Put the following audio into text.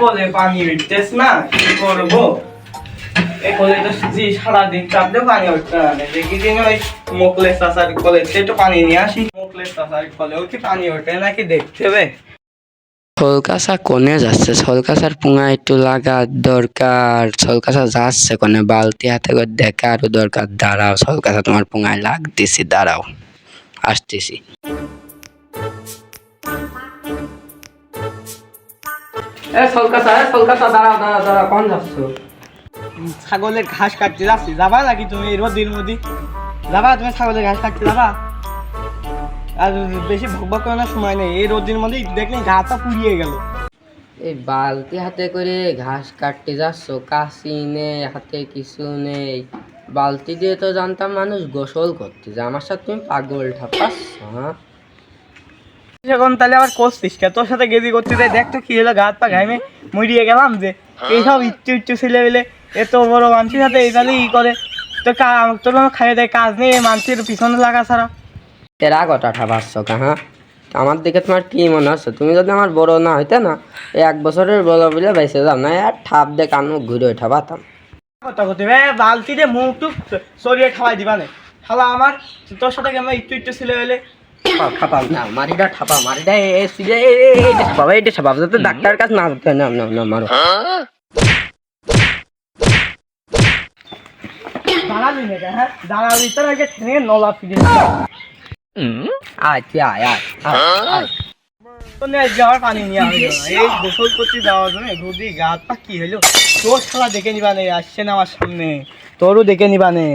কলে পানি উঠতেছ না। কি করব কোনে যাচ্ছে? সলকাসার পুঙা একটু লাগা দরকার। সলকাসা যাচ্ছে কোনে? বালতি হাতে করে দেখা আরও দরকার। দাঁড়াও সলকাসা তোমার পুঙায় লাগতেছি, দাঁড়াও। আসতেছি। এ সলকাসা এ সলকাসা দাঁড়াও দাঁড়াও দাঁড়াও কোন যাচ্ছ? ছাগলের ঘাস কাটতে যাচ্ছি। যাবা নাকি তুমি এর মধ্যে মধ্যে? যাবা তুমি ছাগলের ঘাস কাটতে যাবা? আর বেশি সময় নেই। এই রোদের মধ্যে দেখলে গাটা পুড়িয়ে গেল। এই বালতি হাতে করে ঘাস কাটতে যাচ্ছ? কাশি নেই হাতে কিছু নেই। বালতি দিয়ে তো জানতাম মানুষ গোসল করতে যায় আমার সাথে তুমি পাগল ঠাপাচ্ছ হ্যাঁ? যখন তাহলে আবার করছিস কে? তোর সাথে গেদি করতে যাই দেখ তো কি হলো গাত পা ঘাইমে মরিয়ে গেলাম যে। এইসব ইচ্ছু ইচ্ছু ছেলে পেলে এত বড় মানুষের সাথে এইভাবে ই করে। তো কা- তোর কোনো খাইয়ে দেয় কাজ নেই এই মানুষের পিছনে লাগা ছাড়া। তেরা গোটা ঠাপাচ্ছ কা হ্যাঁ? আমার দিকে তোমার কি মনে হচ্ছে? তুমি যদি আমার বড় না হইতে না এই এক বছরের বড় বলে বেঁচে যাও না আর ঠাপ দিয়ে কান মুখ ঘুরে ঠাপাতাম কথা করতে হবে বালতি দিয়ে মুখ টুক সরিয়ে খাওয়াই দিবা না। খালা আমার তোর সাথে কেমন একটু একটু ছেলে না ঠাপা এ সিজে এটা যাতে ডাক্তার কাছে না যেতে না না না মারো। দাঁড়াবি না হ্যাঁ? দাঁড়াবি তোর আগে ঠেনে নলা ফিরে আয় আয় আয় আয়, আয়। তোর নিয়ে আজকে আবার পানি নিয়ে এই গোসল করতে যাওয়ার জন্য রোদি গাত পা কি হলো? তোর শালা দেখে নিবা নে আসছে না আমার সামনে। তোরও দেখে নিবা নে।